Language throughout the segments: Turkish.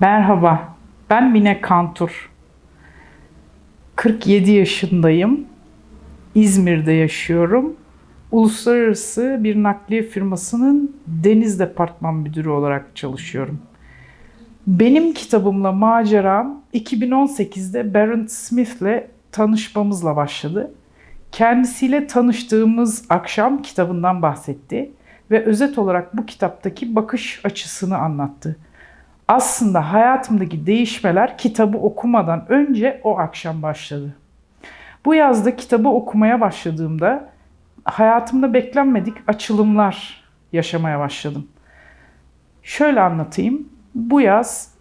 Merhaba, ben Mine Kantur. 47 yaşındayım. İzmir'de yaşıyorum. Uluslararası bir nakliye firmasının deniz departman müdürü olarak çalışıyorum. Benim kitabımla maceram 2018'de Barrett Smith'le tanışmamızla başladı. Kendisiyle tanıştığımız akşam kitabından bahsetti ve özet olarak bu kitaptaki bakış açısını anlattı. Aslında hayatımdaki değişmeler kitabı okumadan önce o akşam başladı. Bu yazda kitabı okumaya başladığımda hayatımda beklenmedik açılımlar yaşamaya başladım. Şöyle anlatayım. Bu yaz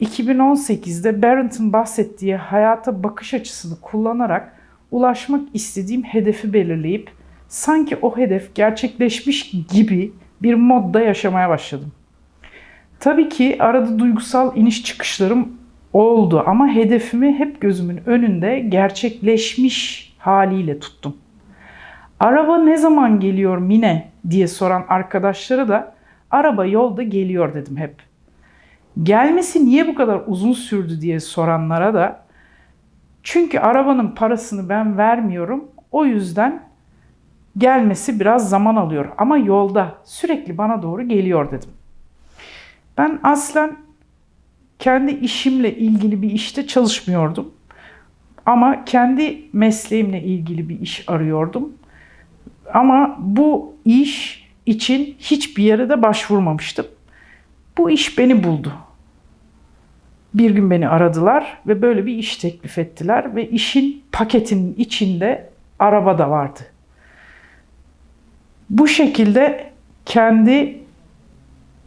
2018'de Barron'ın bahsettiği hayata bakış açısını kullanarak ulaşmak istediğim hedefi belirleyip sanki o hedef gerçekleşmiş gibi bir modda yaşamaya başladım. Tabii ki arada duygusal iniş çıkışlarım oldu ama hedefimi hep gözümün önünde gerçekleşmiş haliyle tuttum. Araba ne zaman geliyor Mine diye soran arkadaşlara da araba yolda geliyor dedim hep. Gelmesi niye bu kadar uzun sürdü diye soranlara da çünkü arabanın parasını ben vermiyorum. O yüzden gelmesi biraz zaman alıyor ama yolda sürekli bana doğru geliyor dedim. Ben aslen kendi işimle ilgili bir işte çalışmıyordum. Ama kendi mesleğimle ilgili bir iş arıyordum. Ama bu iş için hiçbir yere de başvurmamıştım. Bu iş beni buldu. Bir gün beni aradılar ve böyle bir iş teklif ettiler ve işin paketinin içinde araba da vardı. Bu şekilde kendi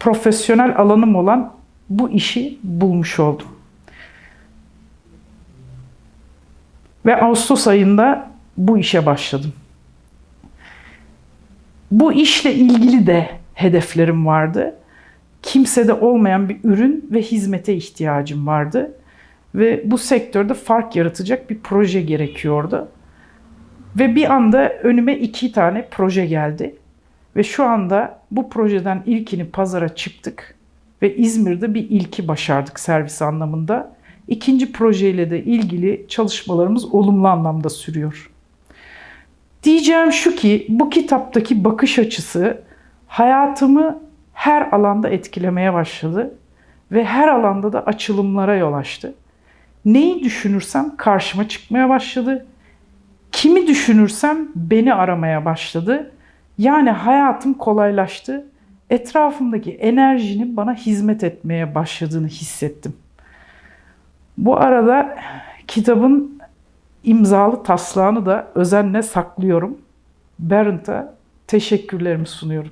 profesyonel alanım olan bu işi bulmuş oldum. Ve Ağustos ayında bu işe başladım. Bu işle ilgili de hedeflerim vardı. Kimsede olmayan bir ürün ve hizmete ihtiyacım vardı. Ve bu sektörde fark yaratacak bir proje gerekiyordu. Ve bir anda önüme iki tane proje geldi. Ve şu anda bu projeden ilkini pazara çıktık ve İzmir'de bir ilki başardık servis anlamında. İkinci projeyle de ilgili çalışmalarımız olumlu anlamda sürüyor. Diyeceğim şu ki bu kitaptaki bakış açısı hayatımı her alanda etkilemeye başladı ve her alanda da açılımlara yol açtı. Neyi düşünürsem karşıma çıkmaya başladı. Kimi düşünürsem beni aramaya başladı yani hayatım kolaylaştı. Etrafımdaki enerjinin bana hizmet etmeye başladığını hissettim. Bu arada kitabın imzalı taslağını da özenle saklıyorum. Barron'ta teşekkürlerimi sunuyorum.